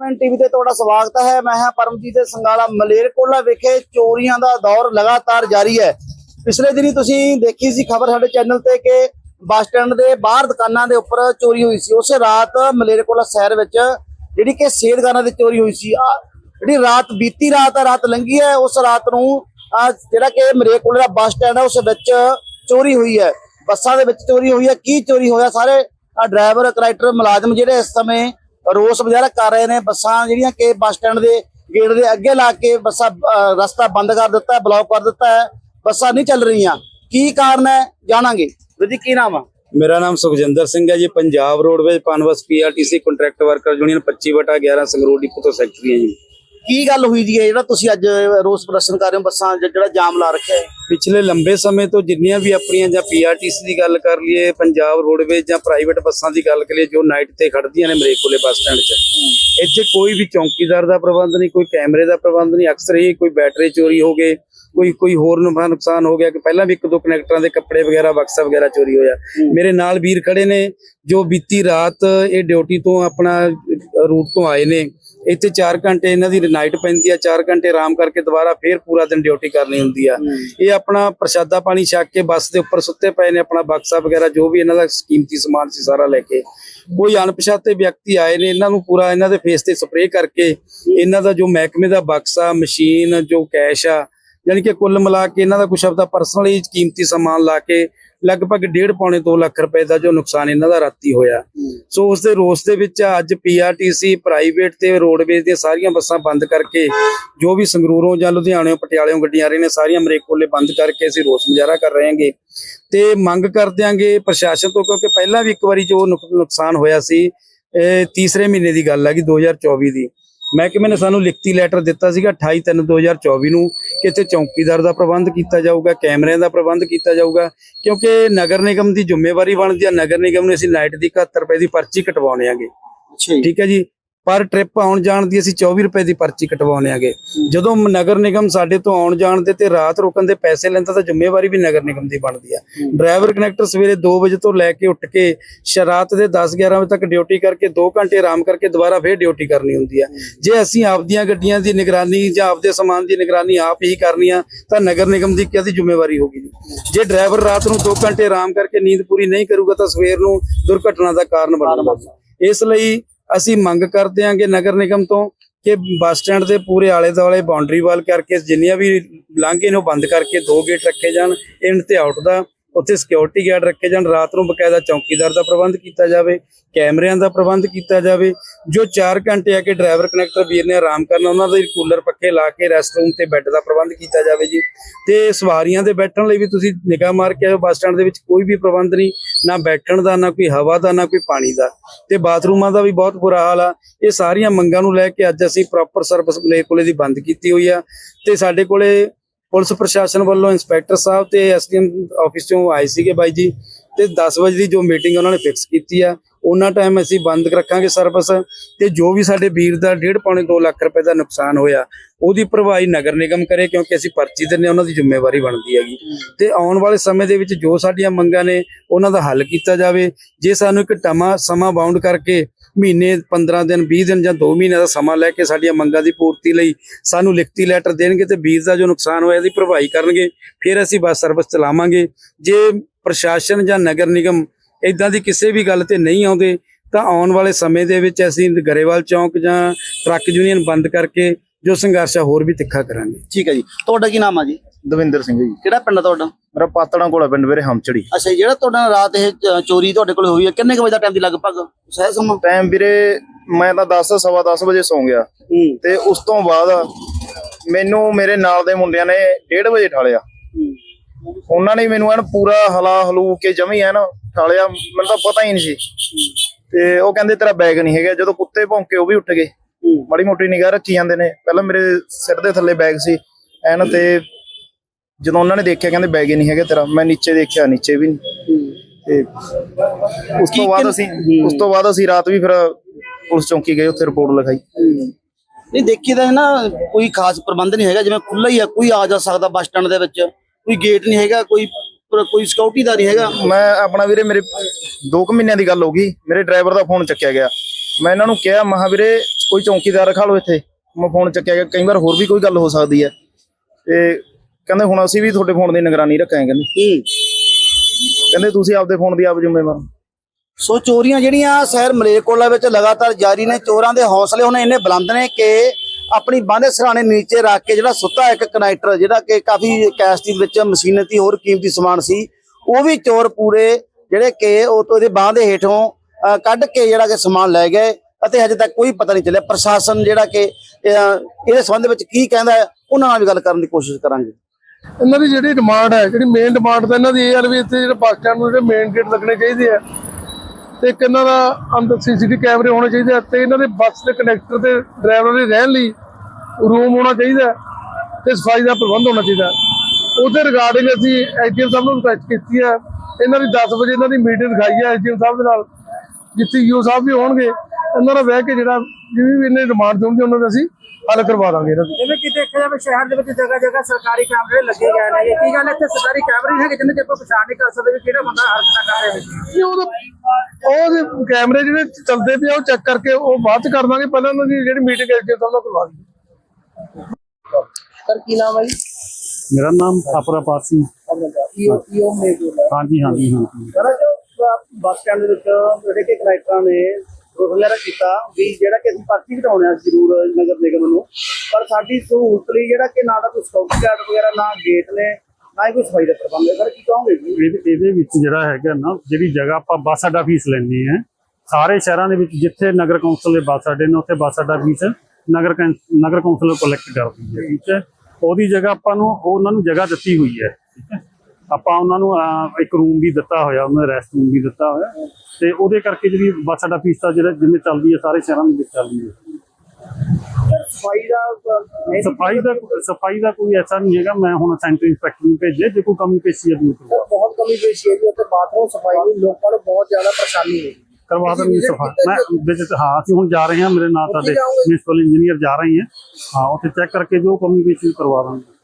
ਮੈਂ ਟੀਵੀ ਤੇ ਤੁਹਾਡਾ ਸਵਾਗਤ ਹੈ। ਮੈਂ ਹਾਂ ਪਰਮਜੀਤ ਸੰਗਾਲਾ ਮਲੇਰਕੋਟਲਾ ਵਿਖੇ ਚੋਰੀਆਂ ਦਾ ਦੌਰ ਲਗਾਤਾਰ ਜਾਰੀ ਹੈ। ਪਿਛਲੇ ਦਿਨੀ ਤੁਸੀਂ ਦੇਖੀ ਸੀ ਖਬਰ ਸਾਡੇ ਚੈਨਲ ਤੇ ਕਿ ਬੱਸ ਸਟੈਂਡ ਦੇ ਬਾਹਰ ਦੁਕਾਨਾਂ ਦੇ ਉੱਪਰ ਚੋਰੀ ਹੋਈ ਸੀ। ਉਸੇ ਰਾਤ ਮਲੇਰਕੋਟਲਾ ਸ਼ਹਿਰ ਵਿੱਚ ਜਿਹੜੀ ਕਿ ਸੇਧ ਦੁਕਾਨਾਂ ਤੇ ਚੋਰੀ ਹੋਈ ਸੀ। ਜਿਹੜੀ ਰਾਤ ਬੀਤੀ ਰਾਤ ਆ, ਰਾਤ ਲੰਘੀ ਹੈ। ਉਸ ਰਾਤ ਨੂੰ ਆਹ ਜਿਹੜਾ ਕਿ ਮਲੇਰਕੋਟਲਾ ਦਾ ਬੱਸ ਸਟੈਂਡ ਹੈ ਉਸ ਵਿੱਚ ਚੋਰੀ ਹੋਈ ਹੈ। ਬੱਸਾਂ ਦੇ ਵਿੱਚ ਚੋਰੀ ਹੋਈ ਹੈ। ਕੀ ਚੋਰੀ ਹੋਇਆ? ਸਾਰੇ ਡਰਾਈਵਰ, ਕਨੈਕਟਰ, ਮੁਲਾਜ਼ਮ ਜਿਹੜੇ ਇਸ ਸਮੇਂ ਰੋਸ ਵਗੈਰਾ ਕਰ ਰਹੇ ਨੇ, ਬੱਸਾਂ ਜਿਹੜੀਆਂ ਕਿ ਬੱਸ ਸਟੈਂਡ ਦੇ ਗੇਟ ਦੇ ਅੱਗੇ ਲਾ ਕੇ ਬੱਸਾਂ ਰਸਤਾ ਬੰਦ ਕਰ ਦਿੱਤਾ ਹੈ, ਬਲੌਕ ਕਰ ਦਿੱਤਾ ਹੈ, ਬੱਸਾਂ ਨਹੀਂ ਚੱਲ ਰਹੀਆਂ। ਕੀ ਕਾਰਨ ਹੈ? ਜਾਣਾਂਗੇ। ਵੀਰ ਜੀ, ਕੀ ਨਾਮ ਆ? ਮੇਰਾ ਨਾਮ ਸੁਖਜਿੰਦਰ ਸਿੰਘ ਹੈ ਜੀ, Punjab roadways Punbus PRTC contract worker union 25 ਵਟਾ 11 ਸੰਗਰੂਰ ਡਿਪੂ ਤੋਂ ਸੈਕਟਰੀ ਹੈ ਜੀ। ਕੀ ਗੱਲ ਹੋਈ ਜੀ ਇਹ ਜਿਹੜਾ ਤੁਸੀਂ ਅੱਜ ਰੋਸ ਪ੍ਰਦਰਸ਼ਨ ਕਰ ਰਹੇ ਹੋ ਬੱਸਾਂ 'ਚ ਜਿਹੜਾ ਜਾਮ ਲਾ ਰੱਖਿਆ ਹੈ? ਪਿਛਲੇ ਲੰਬੇ ਸਮੇਂ ਤੋਂ ਜਿੰਨੀਆਂ ਵੀ ਆਪਣੀਆਂ ਜਾਂ ਪੀਆਰਟੀਸੀ ਦੀ ਗੱਲ ਕਰ ਲਈਏ ਪੰਜਾਬ ਰੋਡਵੇਜ਼ ਜਾਂ ਪ੍ਰਾਈਵੇਟ ਬੱਸਾਂ ਦੀ ਗੱਲ ਕਰੀਏ ਜੋ ਨਾਈਟ ਤੇ ਖੜਦੀਆਂ ਨੇ ਮਰੇਕੋਲੇ ਬੱਸ ਸਟੈਂਡ 'ਚ ਇੱਥੇ ਕੋਈ ਵੀ ਚੌਕੀਦਾਰ ਦਾ ਪ੍ਰਬੰਧ ਨਹੀਂ ਕੋਈ ਕੈਮਰੇ ਦਾ ਪ੍ਰਬੰਧ ਨਹੀਂ ਅਕਸਰ ਹੀ ਕੋਈ ਬੈਟਰੀ ਚੋਰੀ ਹੋ ਗਏ ਕੋਈ ਕੋਈ ਹੋਰ ਨੁਕਸਾਨ ਨੁਕਸਾਨ ਹੋ ਗਿਆ ਕਿ ਪਹਿਲਾਂ ਵੀ ਇੱਕ ਦੋ ਕਨੈਕਟਰਾਂ ਦੇ ਕੱਪੜੇ ਵਗੈਰਾ ਬਕਸਾ ਵਗੈਰਾ ਚੋਰੀ ਹੋਇਆ। ਮੇਰੇ ਨਾਲ ਵੀਰ ਖੜੇ ਨੇ ਜੋ ਬੀਤੀ ਰਾਤ ਇਹ ਡਿਊਟੀ ਤੋਂ ਆਪਣਾ ਰੂਟ ਤੋਂ ਆਏ ਨੇ ਇੱਥੇ 4 ਘੰਟੇ ਇਹਨਾਂ ਦੀ ਨਾਈਟ ਪੈਂਦੀ ਆ 4 ਘੰਟੇ ਆਰਾਮ ਕਰਕੇ ਦੁਬਾਰਾ ਫੇਰ ਪੂਰਾ ਦਿਨ ਡਿਊਟੀ ਕਰਨੀ ਹੁੰਦੀ ਆ। ਇਹ ਆਪਣਾ ਪ੍ਰਸ਼ਾਦਾ ਪਾਣੀ ਛਕ ਕੇ ਬੱਸ ਦੇ ਉੱਪਰ ਸੁੱਤੇ ਪਏ ਨੇ ਆਪਣਾ ਬਕਸਾ ਵਗੈਰਾ ਜੋ ਵੀ ਇਹਨਾਂ ਦਾ ਕੀਮਤੀ ਸਮਾਨ ਸੀ ਸਾਰਾ ਲੈ ਕੇ। ਕੋਈ ਅਣਪਛਾਤੇ ਵਿਅਕਤੀ ਆਏ ਨੇ ਇਹਨਾਂ ਨੂੰ ਪੂਰਾ ਇਹਨਾਂ ਦੇ ਫੇਸ ਤੇ ਸਪਰੇਅ ਕਰਕੇ ਇਹਨਾਂ ਦਾ ਜੋ ਮਹਿਕਮੇ ਦਾ ਬਕਸਾ ਮਸ਼ੀਨ ਜੋ ਕੈਸ਼ ਆ ਯਾਨੀ ਕਿ ਕੁੱਲ ਮਿਲਾ ਕੇ ਇਹਨਾਂ ਦਾ ਕੁਛ ਆਪਦਾ ਪਰਸਨਲੀ ਕੀਮਤੀ ਸਮਾਨ ਲਾ ਕੇ ਲਗਭਗ 1.5 ਪੌਣੇ 2 ਲੱਖ ਰੁਪਏ ਦਾ ਜੋ ਨੁਕਸਾਨ ਇਹਨਾਂ ਦਾ ਰਾਤੀ ਹੋਇਆ। ਸੋ ਉਸ ਦੇ ਰੋਸ ਦੇ ਵਿੱਚ ਅੱਜ ਪੀਆਰਟੀਸੀ ਪ੍ਰਾਈਵੇਟ ਤੇ ਰੋਡਵੇਜ਼ ਦੀਆਂ ਸਾਰੀਆਂ ਬੱਸਾਂ ਬੰਦ ਕਰਕੇ ਜੋ ਵੀ ਸੰਗਰੂਰੋਂ ਜਾਂ ਲੁਧਿਆਣਿਓਂ ਪਟਿਆਲਿਓਂ ਗੱਡੀਆਂ ਆ ਰਹੀਆਂ ਨੇ ਸਾਰੀਆਂ ਮਰੇਕੋਲੇ ਬੰਦ ਕਰਕੇ ਅਸੀਂ ਰੋਸ ਮੁਜ਼ਾਹਰਾ ਕਰ ਰਹੇ ਹਾਂਗੇ। ਤੇ ਮੰਗ ਕਰ ਦਿਆਂਗੇ ਪ੍ਰਸ਼ਾਸਨ ਤੋਂ ਕਿਉਂਕਿ ਪਹਿਲਾਂ ਵੀ ਇੱਕ ਵਾਰੀ ਜੋ ਨੁਕ- ਨੁਕਸਾਨ ਹੋਇਆ ਸੀ ਇਹ ਤੀਸਰੇ ਮਹੀਨੇ ਦੀ ਗੱਲ ਹੈਗੀ 2024 ਦੀ। ਮਹਿਕਮੇ ਨੇ ਸਾਨੂੰ ਲਿਖਤੀ ਲੈਟਰ ਦਿੱਤਾ ਸੀਗਾ 28 3 2024 ਨੂੰ ਕਿ ਇੱਥੇ ਚੌਕੀਦਾਰ ਦਾ ਪ੍ਰਬੰਧ ਕੀਤਾ ਜਾਊਗਾ ਕੈਮਰਿਆਂ ਦਾ ਪ੍ਰਬੰਧ ਕੀਤਾ ਜਾਊਗਾ ਕਿਉਂਕਿ ਨਗਰ ਨਿਗਮ ਦੀ ਜ਼ਿੰਮੇਵਾਰੀ ਬਣਦੀ ਆ। ਨਗਰ ਨਿਗਮ ਨੂੰ ਅਸੀਂ ਲਾਈਟ ਦੀ 71 ਰੁਪਏ ਦੀ ਪਰਚੀ ਕਟਵਾਉਣੇ ਆਗੇ। ਠੀਕ ਹੈ ਜੀ। ਪਰ ਟ੍ਰਿਪ ਆਉਣ ਜਾਣ ਦੀ ਅਸੀਂ 24 ਰੁਪਏ ਦੀ ਪਰਚੀ ਕਟਵਾਉਣੇ ਆਗੇ ਜਦੋਂ ਨਗਰ ਨਿਗਮ ਸਾਡੇ ਤੋਂ ਆਉਣ ਜਾਣ ਦੇ ਤੇ ਰਾਤ ਰੁਕਣ ਦੇ ਪੈਸੇ ਲੈਂਦਾ ਤਾਂ ਜ਼ਿੰਮੇਵਾਰੀ ਵੀ ਨਗਰ ਨਿਗਮ ਦੀ ਬਣਦੀ ਆ। ਡਰਾਈਵਰ ਕਨੈਕਟਰ ਸਵੇਰੇ 2 ਵਜੇ ਤੋਂ ਲੈ ਕੇ ਉੱਠ ਕੇ ਸ਼ਰਾਤ ਦੇ 10 11 ਵਜੇ ਤੱਕ ਡਿਊਟੀ ਕਰਕੇ 2 ਘੰਟੇ ਆਰਾਮ ਕਰਕੇ ਦੁਬਾਰਾ ਫੇਰ ਡਿਊਟੀ ਕਰਨੀ ਹੁੰਦੀ ਆ। ਜੇ ਅਸੀਂ ਆਪਦੀਆਂ ਗੱਡੀਆਂ ਦੀ ਨਿਗਰਾਨੀ ਜਾਂ ਆਪਦੇ ਸਮਾਨ ਦੀ ਨਿਗਰਾਨੀ ਆਪ ਹੀ ਕਰਨੀ ਆ ਤਾਂ ਨਗਰ ਨਿਗਮ ਦੀ ਕਿਹਦੀ ਜ਼ਿੰਮੇਵਾਰੀ ਹੋਗੀ ਜੀ ਜੇ ਡਰਾਈਵਰ ਰਾਤ ਨੂੰ 2 ਘੰਟੇ ਆਰਾਮ ਕਰਕੇ ਨੀਂਦ ਪੂਰੀ ਨਹੀਂ ਕਰੂਗਾ ਤਾਂ ਸਵੇਰ ਨੂੰ ਦੁਰਘਟਨਾ ਦਾ ਕਾਰਨ ਬਣੂਗਾ। ਇਸ ਲਈ ਅਸੀਂ ਮੰਗ ਕਰਦੇ ਹਾਂਗੇ ਨਗਰ ਨਿਗਮ ਤੋਂ ਕਿ ਬੱਸ ਸਟੈਂਡ ਦੇ ਪੂਰੇ ਆਲੇ ਦੁਆਲੇ ਬਾਉਂਡਰੀ ਵਾਲ ਕਰਕੇ ਜਿੰਨੀਆਂ ਵੀ ਲਾਂਘੇ ਨੇ ਉਹ ਬੰਦ ਕਰਕੇ ਦੋ ਗੇਟ ਰੱਖੇ ਜਾਣ ਇਨ ਤੇ ਆਊਟ ਦਾ ਉੱਥੇ ਸਿਕਿਉਰਿਟੀ ਗਾਰਡ ਰੱਖੇ ਜਾਣ, ਰਾਤ ਨੂੰ ਬਕਾਇਦਾ ਚੌਕੀਦਾਰ ਦਾ ਪ੍ਰਬੰਧ ਕੀਤਾ ਜਾਵੇ, ਕੈਮਰਿਆਂ ਦਾ ਪ੍ਰਬੰਧ ਕੀਤਾ ਜਾਵੇ, ਜੋ 4 ਘੰਟੇ ਆ ਕੇ ਡਰਾਈਵਰ ਕਨੈਕਟਰ ਵੀਰ ਨੇ ਆਰਾਮ ਕਰਨਾ, ਉਹਨਾਂ ਦੇ ਕੂਲਰ ਪੱਖੇ ਲਾ ਕੇ ਰੈਸਟ ਰੂਮ ਤੇ ਬੈੱਡ ਦਾ ਪ੍ਰਬੰਧ ਕੀਤਾ ਜਾਵੇ ਜੀ। ਤੇ ਸਵਾਰੀਆਂ ਦੇ ਬੈਠਣ ਲਈ ਵੀ ਤੁਸੀਂ ਨਿਗਾਹ ਮਾਰ ਕੇ ਆਇਓ, ਬੱਸ ਸਟੈਂਡ ਦੇ ਵਿੱਚ ਕੋਈ ਵੀ ਪ੍ਰਬੰਧ ਨਹੀਂ, ਨਾ ਬੈਠਣ ਦਾ, ਨਾ ਕੋਈ ਹਵਾ ਦਾ, ਨਾ ਕੋਈ ਪਾਣੀ ਦਾ। ਤੇ ਬਾਥਰੂਮਾਂ ਦਾ ਵੀ ਬਹੁਤ ਬੁਰਾ ਹਾਲ ਆ। ਇਹ ਸਾਰੀਆਂ ਮੰਗਾਂ ਨੂੰ ਲੈ ਕੇ ਅੱਜ ਅਸੀਂ ਪ੍ਰੋਪਰ ਸਰਵਿਸ ਮਲੇਰਕੋਲੇ ਦੀ ਬੰਦ ਕੀਤੀ ਹੋਈ ਆ। ਤੇ ਸਾਡੇ ਕੋਲੇ ਪੁਲਿਸ ਪ੍ਰਸ਼ਾਸਨ ਵੱਲੋਂ ਇੰਸਪੈਕਟਰ ਸਾਹਿਬ ਤੇ ਐਸਡੀਐਮ ਆਫਿਸ ਚੋਂ ਆਏ ਸੀਗੇ ਬਾਈ ਜੀ, ਤੇ 10 ਵਜੇ ਦੀ ਜੋ ਮੀਟਿੰਗ ਉਹਨਾਂ ਨੇ ਫਿਕਸ ਕੀਤੀ ਆ ਉਹਨਾਂ ਟਾਈਮ ਅਸੀਂ ਬੰਦ ਰੱਖਾਂਗੇ ਸਰਵਿਸ ਤੇ ਜੋ ਵੀ ਸਾਡੇ ਵੀਰ ਦਾ 1.5 ਪੌਣੇ 2 ਲੱਖ ਰੁਪਏ ਦਾ ਨੁਕਸਾਨ ਹੋਇਆ, ਉਹਦੀ ਭਰਵਾਈ ਨਗਰ ਨਿਗਮ ਕਰੇ ਕਿਉਂਕਿ ਅਸੀਂ ਪਰਚੀ ਦਿੰਨੇ ਉਹਨਾਂ ਦੀ ਜ਼ਿੰਮੇਵਾਰੀ ਬਣਦੀ ਹੈਗੀ। ਤੇ ਆਉਣ ਵਾਲੇ ਸਮੇਂ ਦੇ ਵਿੱਚ ਜੋ ਸਾਡੀਆਂ ਮੰਗਾਂ ਨੇ, ਉਹਨਾਂ ਦਾ ਹੱਲ ਕੀਤਾ ਜਾਵੇ। ਜੇ ਸਾਨੂੰ ਇੱਕ ਟਮਾ ਸਮਾਂ ਬਾਉਂਡ ਕਰਕੇ ਮਹੀਨੇ 15 ਦਿਨ 20 ਦਿਨ ਜਾਂ 2 ਮਹੀਨੇ ਦਾ ਸਮਾਂ ਲੈ ਕੇ ਸਾਡੀਆਂ ਮੰਗਾਂ ਦੀ ਪੂਰਤੀ ਲਈ ਸਾਨੂੰ ਲਿਖਤੀ ਲੈਟਰ ਦੇਣਗੇ ਤੇ ਵੀਰ ਦਾ ਜੋ ਨੁਕਸਾਨ ਹੋਇਆ, ਇਹਦੀ ਭਰਵਾਈ ਕਰਨਗੇ, ਫਿਰ ਅਸੀਂ ਬੱਸ ਸਰਵਿਸ ਚਲਾਵਾਂਗੇ। ਜੇ ਪ੍ਰਸ਼ਾਸਨ ਜਾਂ ਨਗਰ ਨਿਗਮ ਇਦਾਂ ਦੀ ਕਿਸੇ ਵੀ ਗੱਲ ਤੇ ਨਹੀਂ ਆਉਂਦੇ ਤਾਂ ਆਉਣ ਵਾਲੇ ਸਮੇਂ ਦੇ ਵਿੱਚ ਅਸੀਂ ਗਰੇਵਾਲ ਚੌਂਕ ਜਾਂ ਟਰੱਕ ਯੂਨੀਅਨ ਬੰਦ ਕਰਕੇ ਜੋ ਸੰਘਰਸ਼ ਹੋਰ ਵੀ ਤਿੱਖਾ ਕਰਾਂਗੇ। ਠੀਕ ਹੈ ਜੀ। ਤੁਹਾਡਾ ਕੀ ਨਾਮ ਆ ਜੀ? ਦਵਿੰਦਰ ਸਿੰਘ ਜੀ। ਕਿਹੜਾ ਪਿੰਡ ਆ ਤੁਹਾਡਾ? ਮੇਰਾ ਪਾਤੜਾਂ ਕੋਲ ਪਿੰਡ ਵੀਰੇ ਹਮਚੜੀ। ਅੱਛਾ ਜਿਹੜਾ ਤੁਹਾਡੇ ਨਾਲ ਰਾਤ ਇਹ ਚ- ਚੋਰੀ ਤੁਹਾਡੇ ਕੋਲ ਹੋਈ ਹੈ ਕਿੰਨੇ ਕੁ ਵਜੇ ਦਾ ਟਾਈਮ ਦੀ ਲਗਭਗ? ਸਹਿ ਸਮਾਂ? ਟਾਈਮ ਵੀਰੇ ਮੈਂ ਤਾਂ 10 ਸਵਾ 10 ਵਜੇ ਸੌਂ ਗਿਆ। ਤੇ ਉਸ ਤੋਂ ਬਾਅਦ ਮੈਨੂੰ ਮੇਰੇ ਨਾਲ ਦੇ ਮੁੰਡਿਆਂ ਨੇ 1:30 ਵਜੇ ਠਾਲਿਆ। ਉਹਨਾਂ ਨੇ ਮੈਨੂੰ ਐਨ ਪੂਰਾ ਹਲਾ ਹਲੂ ਕੇ ਜਮੀ ਐਨ ਠਾਲਿਆ ਮੈਨੂੰ ਤਾਂ ਪਤਾ ਹੀ ਨਹੀਂ ਸੀ। ਤੇ ਉਹ ਕਹਿੰਦੇ ਤੇਰਾ ਬੈਗ ਨਹੀਂ ਹੈਗਾ। ਜਦੋਂ ਕੁੱਤੇ ਭੌਂਕੇ ਉਹ ਵੀ ਉੱਠ ਗਏ। ਮਾੜੀ ਮੋਟੀ ਨਿਗਾਹ ਰੱਖੀ ਜਾਂਦੇ ਨੇ। ਪਹਿਲਾਂ ਮੇਰੇ ਸਿਰ ਦੇ ਥੱਲੇ ਬੈਗ ਸੀ। ਐਨ ਤੇ ਜਦੋਂ ਉਹਨਾਂ ਨੇ ਦੇਖਿਆ ਕਹਿੰਦੇ ਬੈਗ ਹੀ ਨਹੀਂ ਹੈਗਾ ਤੇਰਾ। ਮੈਂ ਨੀਚੇ ਦੇਖਿਆ ਨੀਚੇ ਵੀ ਤੇ ਉਸ ਤੋਂ ਬਾਅਦ ਅਸੀਂ ਹੂੰ। ਉਸ ਤੋਂ ਬਾਅਦ ਅਸੀਂ ਰਾਤ ਵੀ ਫਿਰ ਪੁਲਿਸ ਚੌਂਕੀ ਗਏ ਉੱਥੇ ਰਿਪੋਰਟ ਲਿਖਾਈ। ਨਹੀਂ ਦੇਖੀ ਤਾਂ ਨਾ ਕੋਈ ਖਾਸ ਪ੍ਰਬੰਧ ਨਹੀਂ ਹੈਗਾ। ਜਿਵੇਂ ਖੁੱਲਾ ਹੀ ਆ ਕੋਈ ਆ ਜਾ ਸਕਦਾ ਬੱਸ ਸਟੈਂਡ ਦੇ ਵਿੱਚ। ਕੋਈ ਗੇਟ ਨਹੀਂ ਹੈਗਾ ਕੋਈ ਕੋਈ ਸਿਕਿਉਰਿਟੀ ਦਾ ਨਹੀਂ ਹੈਗਾ। ਮੈਂ ਆਪਣਾ ਵੀਰੇ ਮੇਰੇ 2 ਕੁ ਮਹੀਨਿਆਂ ਦੀ ਗੱਲ ਹੋ ਗਈ। ਮੇਰੇ ਡਰਾਈਵਰ ਦਾ ਫੋਨ ਚੱਕਿਆ ਗਿਆ। ਮੈਂ ਇਹਨਾਂ ਨੂੰ ਕਿਹਾ ਮਹਾ ਵੀਰੇ ਕੋਈ ਚੌਕੀਦਾਰ ਰਖਾ ਲਓ ਇੱਥੇ। ਮੈਂ ਫੋਨ ਚੱਕਿਆ ਗਿਆ। ਕਈ ਵਾਰ ਹੋਰ ਵੀ ਕੋਈ ਗੱਲ ਹੋ ਸਕਦੀ ਹੈ। ਤੇ ਕਹਿੰਦੇ ਹੁਣ ਅਸੀਂ ਵੀ ਤੁਹਾਡੇ ਫੋਨ ਦੀ ਨਿਗਰਾਨੀ ਰੱਖਾਂਗੇ। ਕਹਿੰਦੇ ਕਹਿੰਦੇ ਤੁਸੀਂ ਆਪਦੇ ਫੋਨ ਦੀ ਆਪ ਜ਼ਿੰਮੇਵਾਰ ਸੋ ਚੋਰੀਆਂ ਜਿਹੜੀਆਂ ਸ਼ਹਿਰ ਮਲੇਰਕੋਟਲਾ ਵਿੱਚ ਲਗਾਤਾਰ ਜਾਰੀ ਨੇ ਚੋਰਾਂ ਦੇ ਹੌਸਲੇ ਹੁਣ ਇੰਨੇ ਬੁਲੰਦ ਨੇ ਕਿ ਆਪਣੀ ਬਾਂਦੇ ਸਰਾਣੇ ਨੀਚੇ ਰੱਖ ਕੇ ਜਿਹੜਾ ਸੁੱਤਾ ਇੱਕ ਕਨੈਕਟਰ, ਜਿਹੜਾ ਕਿ ਕਾਫੀ ਕੈਸ਼ ਦੀ ਵਿੱਚ ਮਸ਼ੀਨਤੀ ਹੋਰ ਕੀਮਤੀ ਸਮਾਨ ਸੀ, ਉਹ ਵੀ ਚੋਰ ਪੂਰੇ ਜਿਹੜੇ ਕਿ ਉਹ ਤੋਂ ਇਹਦੇ ਬਾਂਹ ਦੇ ਹੇਠੋਂ ਕੱਢ ਕੇ ਜਿਹੜਾ ਕਿ ਸਮਾਨ ਲੈ ਗਏ ਅਤੇ ਹਜੇ ਤੱਕ ਕੋਈ ਪਤਾ ਨਹੀਂ ਚੱਲਿਆ। ਪ੍ਰਸ਼ਾਸਨ ਜਿਹੜਾ ਕਿ ਇਹਦੇ ਸੰਬੰਧ ਵਿੱਚ ਕੀ ਕਹਿੰਦਾ ਹੈ, ਉਹਨਾਂ ਨਾਲ ਵੀ ਗੱਲ ਕਰਨ ਦੀ ਕੋਸ਼ਿਸ਼ ਕਰਾਂਗੇ। ਇਹਨਾਂ ਦੀ ਜਿਹੜੀ ਡਿਮਾਂਡ ਹੈ, ਜਿਹੜੀ ਮੇਨ ਡਿਮਾਂਡ ਤਾਂ ਇਹਨਾਂ ਦੀ ਇਹ ਹੈ ਵੀ ਇੱਥੇ ਜਿਹੜੇ ਬੱਸ ਨੂੰ ਜਿਹੜੇ ਮੇਨ ਗੇਟ ਲੱਗਣੇ ਚਾਹੀਦੇ ਆ ਤੇ ਇੱਕ ਇਹਨਾਂ ਦਾ ਅੰਦਰ ਸੀਸੀਟੀਵੀ ਕੈਮਰੇ ਹੋਣੇ ਚਾਹੀਦੇ ਆ ਤੇ ਇਹਨਾਂ ਦੇ ਬੱਸ ਦੇ ਕਨੈਕਟਰ ਤੇ ਡਰਾਈਵਰਾਂ ਦੇ ਰਹਿਣ ਲਈ ਰੂਮ ਹੋਣਾ ਚਾਹੀਦਾ ਹੈ ਤੇ ਸਫ਼ਾਈ ਦਾ ਪ੍ਰਬੰਧ ਹੋਣਾ ਚਾਹੀਦਾ ਉਹਦੇ ਰਿਗਾਰਡਿੰਗ ਅਸੀਂ ਐਜੀਐਮ ਸਾਹਿਬ ਨੂੰ ਰਿਕੁਐਸਟ ਕੀਤੀ ਹੈ। ਇਹਨਾਂ ਦੀ 10 ਵਜੇ ਇਹਨਾਂ ਦੀ ਮੀਟਿੰਗ ਦਿਖਾਈ ਹੈ। ਐਜੀਐਮ ਸਾਹਿਬ ਦੇ ਨਾਲ ਜਿੱਥੇ ਯੂ ਸਾਹਿਬ ਵੀ ਹੋਣਗੇ ਇਹਨਾਂ ਨਾਲ ਬਹਿ ਕੇ ਜਿਹੜਾ ਜਿਵੇਂ ਵੀ ਇਹਨੇ ਡਿਮਾਂਡ ਹੋਣਗੇ ਉਹਨਾਂ ਦਾ ਅਸੀਂ ਹੱਲ ਕਰਵਾ ਦਾਂਗੇ ਇਹਨਾਂ ਦੀ। ਜਿਵੇਂ ਕਿ ਦੇਖਿਆ ਜਾਵੇ ਸ਼ਹਿਰ ਦੇ ਵਿੱਚ ਜਗ੍ਹਾ ਜਗ੍ਹਾ ਸਰਕਾਰੀ ਕੈਮਰੇ ਲੱਗੇ ਗਏ ਨੇ। ਇਹ ਕੀ ਗੱਲ ਹੈ ਇੱਥੇ ਸਰਕਾਰੀ ਕੈਮਰੇ ਹੈਗੇ ਜਿੰਨੇ ਤੇ ਆਪਾਂ ਪਛਾਣ ਨਹੀਂ ਕਰ ਸਕਦੇ ਵੀ ਕਿਹੜਾ ਬੰਦਾ ਹਰਕਤਾਂ ਕਰ ਰਿਹਾ ਹੈ। ਨਹੀਂ ਉਹਦਾ ਉਹਦੇ ਕੈਮਰੇ ਜਿਹੜੇ ਚੱਲਦੇ ਪਏ ਉਹ ਚੈੱਕ ਕਰਕੇ ਉਹ ਬਾਅਦ ਚ ਕਰ ਦਾਂਗੇ ਪਹਿਲਾਂ ਉਹਨਾਂ ਦੀ ਜਿਹੜੀ ਮੀਟਿੰਗ ਹੈ ਜੇ ਤੁਹਾਨੂੰ ਕਰਵਾ ਦਿੰਦੇ ਸਰ ਕੀ ਨਾਮ ਹੈ ਜੀ? ਮੇਰਾ ਨਾਮ ਈਓ ਮੇਜਰ ਹਾਂਜੀ ਹਾਂਜੀ ਹਾਂਜੀ। ਸਰ ਜੋ ਬੱਸ ਸਟੈਂਡ ਦੇ ਵਿੱਚ ਜਿਹੜੇ ਕਿ ਕਨੈਕਟਰਾਂ ਨੇ ਰੋਕ ਵਗੈਰਾ ਕੀਤਾ ਵੀ ਜਿਹੜਾ ਕਿ ਅਸੀਂ ਪਰਚੀ ਕਟਾਉਣੇ ਜ਼ਰੂਰ ਨਗਰ ਨਿਗਮ ਨੂੰ। ਪਰ ਸਾਡੀ ਸਹੂਲਤ ਲਈ ਜਿਹੜਾ ਕਿ ਨਾ ਤਾਂ ਕੋਈ ਸਕਿਉਰਟੀ ਗਾਰਡ ਵਗੈਰਾ, ਨਾ ਗੇਟ ਨੇ, ਨਾ ਕੋਈ ਸਫ਼ਾਈ ਦਾ ਪ੍ਰਬੰਧ ਹੈ। ਸਰ, ਕੀ ਕਹੋਗੇ? ਇਹਦੇ ਵਿੱਚ ਜਿਹੜਾ ਹੈਗਾ ਨਾ, ਜਿਹੜੀ ਜਗ੍ਹਾ ਆਪਾਂ ਬੱਸ ਅੱਡਾ ਫੀਸ ਲੈਂਦੇ ਆ ਸਾਰੇ ਸ਼ਹਿਰਾਂ ਦੇ ਵਿੱਚ ਜਿੱਥੇ ਨਗਰ ਕੌਂਸਲ ਦੇ ਬੱਸ ਅੱਡੇ ਨੇ, ਉੱਥੇ ਬੱਸ ਅੱਡਾ ਫੀਸ ਨਗਰ ਕੌਂ- ਨਗਰ ਕੌਂਸਲ ਕਲੈਕਟ ਕਰਦੀ ਹੈ, ਠੀਕ ਹੈ? ਉਹਦੀ ਜਗ੍ਹਾ ਆਪਾਂ ਨੂੰ ਉਹਨਾਂ ਨੂੰ ਜਗ੍ਹਾ ਦਿੱਤੀ ਹੋਈ ਹੈ, ਠੀਕ ਹੈ? ਆਪਾਂ ਉਹਨਾਂ ਨੂੰ ਅਹ, ਇੱਕ ਰੂਮ ਵੀ ਦਿੱਤਾ ਹੋਇਆ ਉਹਨਾਂ ਦਾ ਰੈਸਟ ਰੂਮ ਵੀ ਦਿੱਤਾ ਹੋਇਆ। ਤੇ ਉਹਦੇ ਕਰਕੇ ਜਿਹੜੀ ਬੱਸ ਅੱਡਾ ਫੀਸ ਤਾਂ ਜਿਹੜਾ ਜਿਵੇਂ ਚੱਲਦੀ ਹੈ ਸਾਰੇ ਸ਼ਹਿਰਾਂ ਦੇ ਵਿੱਚ ਚੱਲਦੀ ਹੈ। ਸਫ਼ਾਈ ਦਾ ਅਹ, ਸਫ਼ਾਈ ਦਾ ਸਫ਼ਾਈ ਦਾ ਕੋਈ ਐਸਾ ਨਹੀਂ ਹੈਗਾ। ਮੈਂ ਹੁਣ ਸੈਂਟਰ ਇੰਸਪੈਕਟਰ ਨੂੰ ਭੇਜਿਆ ਜੇ ਕੋਈ ਕਮੀ ਪੇਸ਼ੀ ਹੈ ਦੂਰ ਕਰਵਾ ਬਹੁਤ ਕਮੀ ਪੇਸ਼ੀ ਹੈ ਜੀ ਉੱਥੇ ਬਾਥਰੂਮ ਸਫ਼ਾਈ ਦੀ ਲੋਕਾਂ ਨੂੰ ਬਹੁਤ ਜ਼ਿਆਦਾ ਪਰੇਸ਼ਾਨੀ ਹੈ ਕਰਵਾ ਦੇਣਗੇ ਸਫ਼ਾਈ ਮੈਂ ਵਿਜ਼ਿਟ ਹਾਂ ਅਸੀਂ ਹੁਣ ਜਾ ਰਹੇ ਹਾਂ ਮੇਰੇ ਨਾਲ ਸਾਡੇ ਮਿਊਨਿਸਪਲ ਇੰਜੀਨੀਅਰ ਜਾ ਰਹੇ ਹਾਂ। ਹਾਂ ਉੱਥੇ ਚੈੱਕ ਕਰਕੇ ਜੋ ਕਮੀ ਪੇਸ਼ੀ ਕਰਵਾ ਦਾਂਗੇ